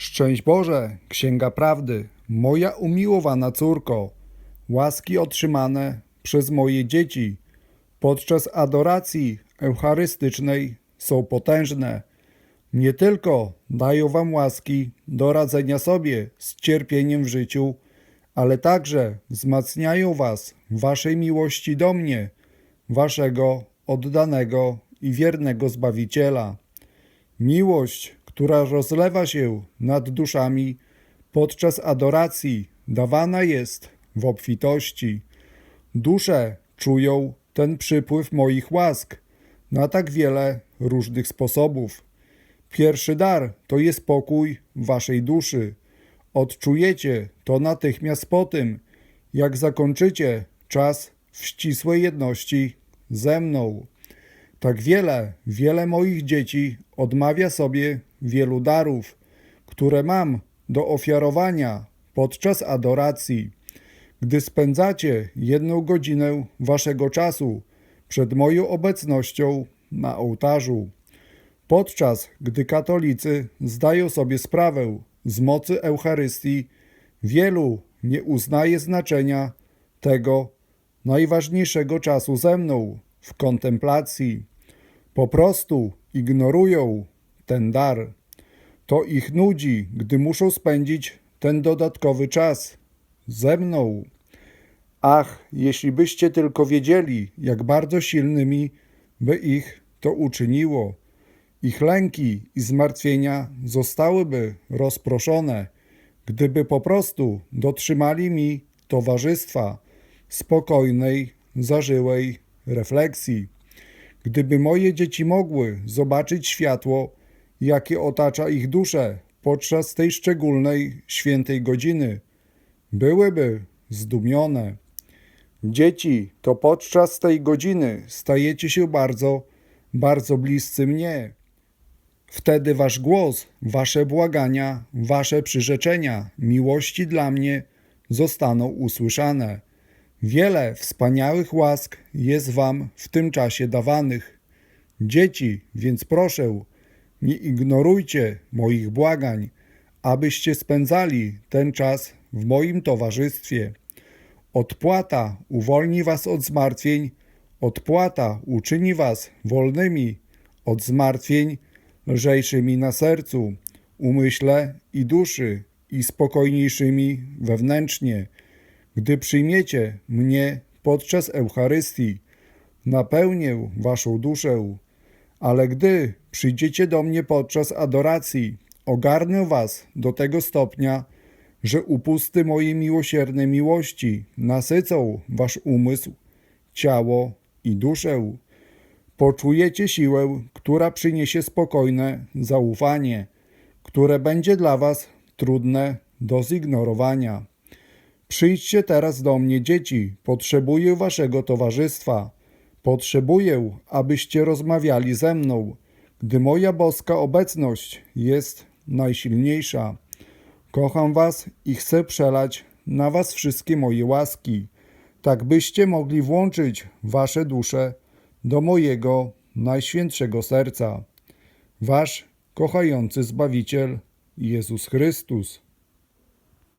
Szczęść Boże, Księga Prawdy, moja umiłowana córko, łaski otrzymane przez moje dzieci podczas adoracji eucharystycznej są potężne. Nie tylko dają Wam łaski do radzenia sobie z cierpieniem w życiu, ale także wzmacniają Was Waszej miłości do mnie, Waszego oddanego i wiernego Zbawiciela. Miłość, która rozlewa się nad duszami podczas adoracji, dawana jest w obfitości. Dusze czują ten przypływ moich łask na tak wiele różnych sposobów. Pierwszy dar to jest pokój waszej duszy. Odczujecie to natychmiast po tym, jak zakończycie czas w ścisłej jedności ze mną. Tak wiele, wiele moich dzieci odmawia sobie wielu darów, które mam do ofiarowania podczas adoracji. Gdy spędzacie jedną godzinę waszego czasu przed moją obecnością na ołtarzu, podczas gdy katolicy zdają sobie sprawę z mocy Eucharystii, wielu nie uznaje znaczenia tego najważniejszego czasu ze mną w kontemplacji. Po prostu ignorują ten dar. To ich nudzi, gdy muszą spędzić ten dodatkowy czas ze mną. Ach, jeśli byście tylko wiedzieli, jak bardzo silnymi by ich to uczyniło. Ich lęki i zmartwienia zostałyby rozproszone, gdyby po prostu dotrzymali mi towarzystwa, spokojnej, zażyłej refleksji. Gdyby moje dzieci mogły zobaczyć światło, jakie otacza ich duszę podczas tej szczególnej świętej godziny, byłyby zdumione. Dzieci, to podczas tej godziny stajecie się bardzo, bardzo bliscy mnie. Wtedy wasz głos, wasze błagania, wasze przyrzeczenia miłości dla mnie zostaną usłyszane. Wiele wspaniałych łask jest wam w tym czasie dawanych. Dzieci, więc proszę, nie ignorujcie moich błagań, abyście spędzali ten czas w moim towarzystwie. Odpłata uwolni was od zmartwień, odpłata uczyni was wolnymi od zmartwień, lżejszymi na sercu, umyśle i duszy i spokojniejszymi wewnętrznie. Gdy przyjmiecie mnie podczas Eucharystii, napełnię waszą duszę, ale gdy przyjdziecie do mnie podczas adoracji, ogarnę was do tego stopnia, że upusty mojej miłosiernej miłości nasycą wasz umysł, ciało i duszę. Poczujecie siłę, która przyniesie spokojne zaufanie, które będzie dla was trudne do zignorowania. Przyjdźcie teraz do mnie, dzieci, potrzebuję waszego towarzystwa. Potrzebuję, abyście rozmawiali ze mną, gdy moja boska obecność jest najsilniejsza. Kocham was i chcę przelać na was wszystkie moje łaski, tak byście mogli włączyć wasze dusze do mojego najświętszego serca. Wasz kochający Zbawiciel Jezus Chrystus.